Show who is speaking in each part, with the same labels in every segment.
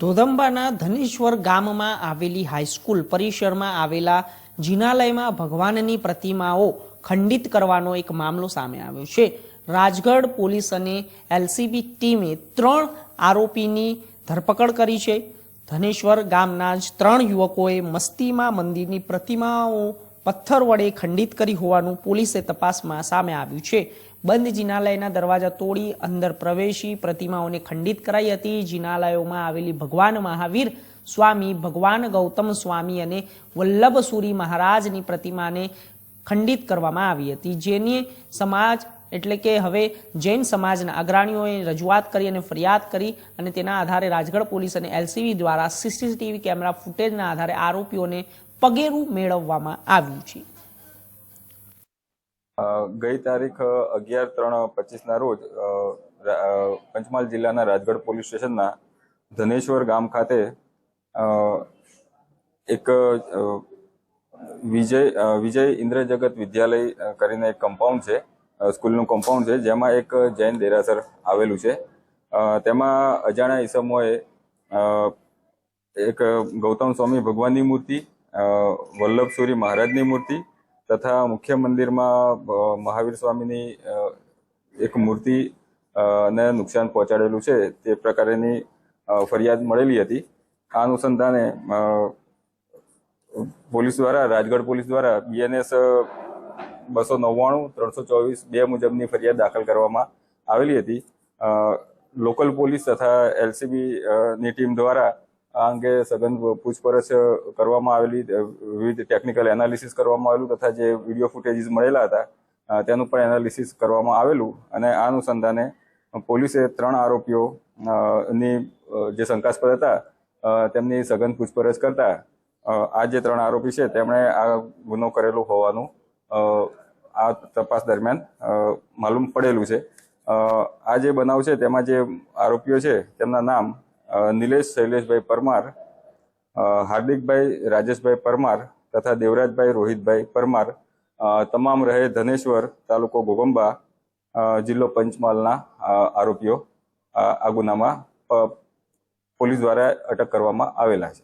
Speaker 1: ધોધંબાના ધનેશ્વર ગામમાં આવેલી હાઈસ્કૂલ પરિસરમાં આવેલા જિનાલયમાં ભગવાનની પ્રતિમાઓ ખંડિત કરવાનો એક મામલો સામે આવ્યો છે. રાજગઢ પોલીસ અને એલસીબી ટીમે ત્રણ આરોપીની ધરપકડ કરી છે. ધનેશ્વર ગામના જ ત્રણ યુવકોએ મસ્તીમાં મંદિરની પ્રતિમાઓ પથ્થર વડે ખંડિત કરી હોવાનું પોલીસે તપાસમાં સામે આવ્યું છે. બંધ જિનાલયના દરવાજા તોડી અંદર પ્રવેશી પ્રતિમાઓને ખંડિત કરાઈ હતી. જિનાલયોમાં આવેલી ભગવાન મહાવીર, સ્વામી ભગવાન ગૌતમ સ્વામી અને વલ્લભસુરી મહારાજની પ્રતિમાને ખંડિત કરવામાં આવી હતી. જેની સમાજ, એટલે કે હવે જૈન સમાજના અગ્રણીઓએ રજૂઆત કરી અને ફરિયાદ કરી અને તેના આધારે રાજગઢ પોલીસ અને એલસીબી દ્વારા સીસીટીવી કેમેરા ફૂટેજના આધારે આરોપીઓને પગેરું મેળવવામાં આવ્યું છે.
Speaker 2: ગઈ તારીખ અગિયાર ત્રણ પચીસના રોજ પંચમહાલ જિલ્લાના રાજગઢ પોલીસ સ્ટેશનના ધનેશ્વર ગામ ખાતે એક વિજય વિજય ઇન્દ્રજગત વિદ્યાલય કરીને એક કમ્પાઉન્ડ છે સ્કૂલનું કમ્પાઉન્ડ છે, જેમાં એક જૈન દેરાસર આવેલું છે. તેમાં અજાણ્યા ઈસમોએ એક ગૌતમ સ્વામી ભગવાનની મૂર્તિ વલ્લભસુરી મહારાજની મૂર્તિ તથા મુખ્ય મંદિરમાં મહાવીર સ્વામીની એક મૂર્તિ ને નુકસાન પહોંચાડેલું છે, તે પ્રકારેની ફરિયાદ મળેલી હતી. આ અનુસંધાને પોલીસ દ્વારા, રાજગઢ પોલીસ દ્વારા બીએનએસ બસો નવ્વાણું, ત્રણસો ચોવીસ બે મુજબની ફરિયાદ દાખલ કરવામાં આવેલી હતી. લોકલ પોલીસ તથા એલસીબી ની ટીમ દ્વારા આ અંગે સઘન પૂછપરછ કરવામાં આવેલી વિવિધ ટેકનિકલ એનાલિસિસ કરવામાં આવેલું તથા જે વીડિયો ફૂટેજીસ મળેલા હતા તેનું પણ એનાલિસિસ કરવામાં આવેલું અને આ અનુસંધાને પોલીસે ત્રણ આરોપીઓ ની જે શંકાસ્પદ હતા તેમની સઘન પૂછપરછ કરતા આ જે ત્રણ આરોપી છે, તેમણે આ ગુનો કરેલો હોવાનું આ તપાસ દરમિયાન માલુમ પડેલું છે. આ જે બનાવ છે, તેમાં જે આરોપીઓ છે, તેમના નામ નિલેશ શૈલેષભાઈ પરમાર હાર્દિકભાઈ રાજેશભાઈ પરમાર તથા દેવરાજભાઈ રોહિતભાઈ પરમાર તમામ રહે ધનેશ્વર તાલુકો ગોગંબા જિલ્લો પંચમહાલના આરોપીઓ આ ગુનામાં પોલીસ દ્વારા અટક કરવામાં આવેલા છે.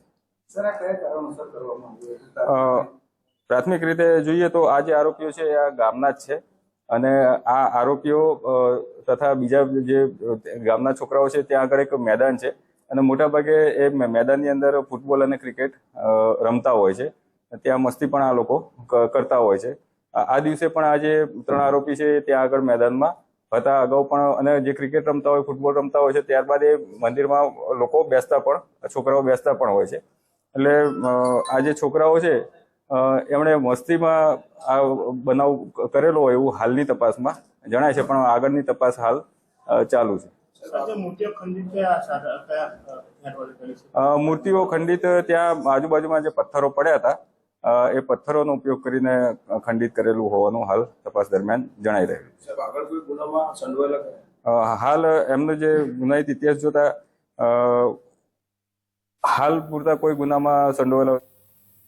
Speaker 2: પ્રાથમિક રીતે જોઈએ તો આ જે આરોપીઓ છે એ આ ગામના જ છે અને આ આરોપીઓ તથા બીજા જે ગામના છોકરાઓ છે ત્યાં આગળ એક મેદાન છે. અને મોટાભાગે એ મેદાનની અંદર ફૂટબોલ અને ક્રિકેટ રમતા હોય છે. ત્યાં મસ્તી પણ આ લોકો કરતા હોય છે. આ દિવસે પણ આ જે ત્રણ આરોપી છે ત્યાં આગળ મેદાનમાં હતા. અગાઉ પણ અને જે ક્રિકેટ રમતા હોય, ફૂટબોલ રમતા હોય છે, ત્યારબાદ એ મંદિરમાં લોકો બેસતા પણ, છોકરાઓ બેસતા પણ હોય છે. એટલે આ જે છોકરાઓ છે એમણે મસ્તીમાં આ બનાવ કરેલો હોય એવું હાલની તપાસમાં જણાય છે, પણ આગળની તપાસ હાલ ચાલુ છે. મૂર્તિઓ ખંડિત ત્યાં આજુબાજુમાં જે પથ્થરો પડ્યા હતા અ, એ પથ્થરોનો ઉપયોગ કરીને ખંડિત કરેલું હોવાનું હાલ તપાસ દરમિયાન જણાઈ રહ્યું છે
Speaker 3: સાહેબ આગળ કોઈ ગુનામાં સંડોવાયેલા ખરા?
Speaker 2: અ, હાલ એમનો જે ગુનાહિત ઇતિહાસ જોતા અ, હાલ પૂરતા કોઈ ગુનામાં સંડોવાયેલા